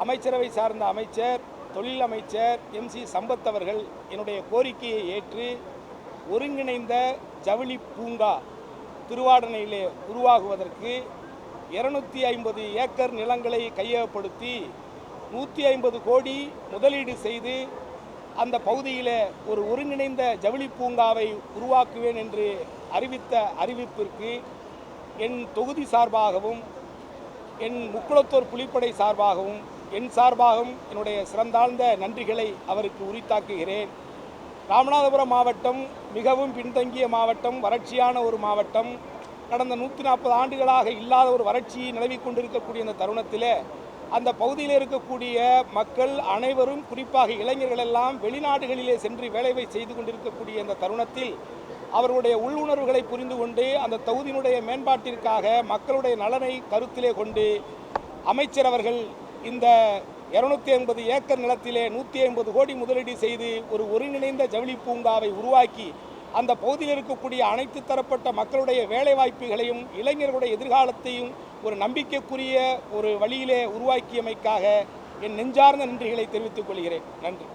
அமைச்சரவை சார்ந்த அமைச்சர் தொழில் அமைச்சர் எம் சி சம்பத் அவர்கள் என்னுடைய கோரிக்கையை ஏற்று ஒருங்கிணைந்த ஜவுளி பூங்கா திருவாடனையிலே உருவாகுவதற்கு இருநூத்தி ஐம்பது ஏக்கர் நிலங்களை கையகப்படுத்தி நூற்றி ஐம்பது கோடி முதலீடு செய்து அந்த பகுதியில் ஒரு ஒருங்கிணைந்த ஜவுளி பூங்காவை உருவாக்குவேன் என்று அறிவித்த அறிவிப்பிற்கு என் தொகுதி சார்பாகவும் என் முக்குளத்தூர் புலிப்படை சார்பாகவும் என் சார்பாகவும் என்னுடைய சிறந்தாழ்ந்த நன்றிகளை அவருக்கு உரித்தாக்குகிறேன். ராமநாதபுரம் மாவட்டம் மிகவும் பின்தங்கிய மாவட்டம் வறட்சியான ஒரு மாவட்டம். கடந்த நூற்றி நாற்பது ஆண்டுகளாக இல்லாத ஒரு வறட்சி நிலவிக் கொண்டிருக்கக்கூடிய அந்த தருணத்தில் அந்த பகுதியில் இருக்கக்கூடிய மக்கள் அனைவரும் குறிப்பாக இளைஞர்கள் எல்லாம் வெளிநாடுகளிலே சென்று வேலைவை செய்து கொண்டிருக்கக்கூடிய அந்த தருணத்தில் அவர்களுடைய உள்ளுணர்வுகளை புரிந்து கொண்டு அந்த தொகுதியினுடைய மேம்பாட்டிற்காக மக்களுடைய நலனை கருத்திலே கொண்டு அமைச்சர் அவர்கள் இந்த இருநூத்தி ஐம்பது ஏக்கர் நிலத்திலே நூற்றி ஐம்பது கோடி முதலீடு செய்து ஒரு ஒருங்கிணைந்த ஜவுளி பூங்காவை உருவாக்கி அந்த பகுதியில் இருக்கக்கூடிய அனைத்து தரப்பட்ட மக்களுடைய வேலை வாய்ப்புகளையும் இளைஞர்களுடைய எதிர்காலத்தையும் ஒரு நம்பிக்கைக்குரிய ஒரு வழியிலே உருவாக்கியமைக்காக என் நெஞ்சார்ந்த நன்றிகளை தெரிவித்துக் கொள்கிறேன். நன்றி.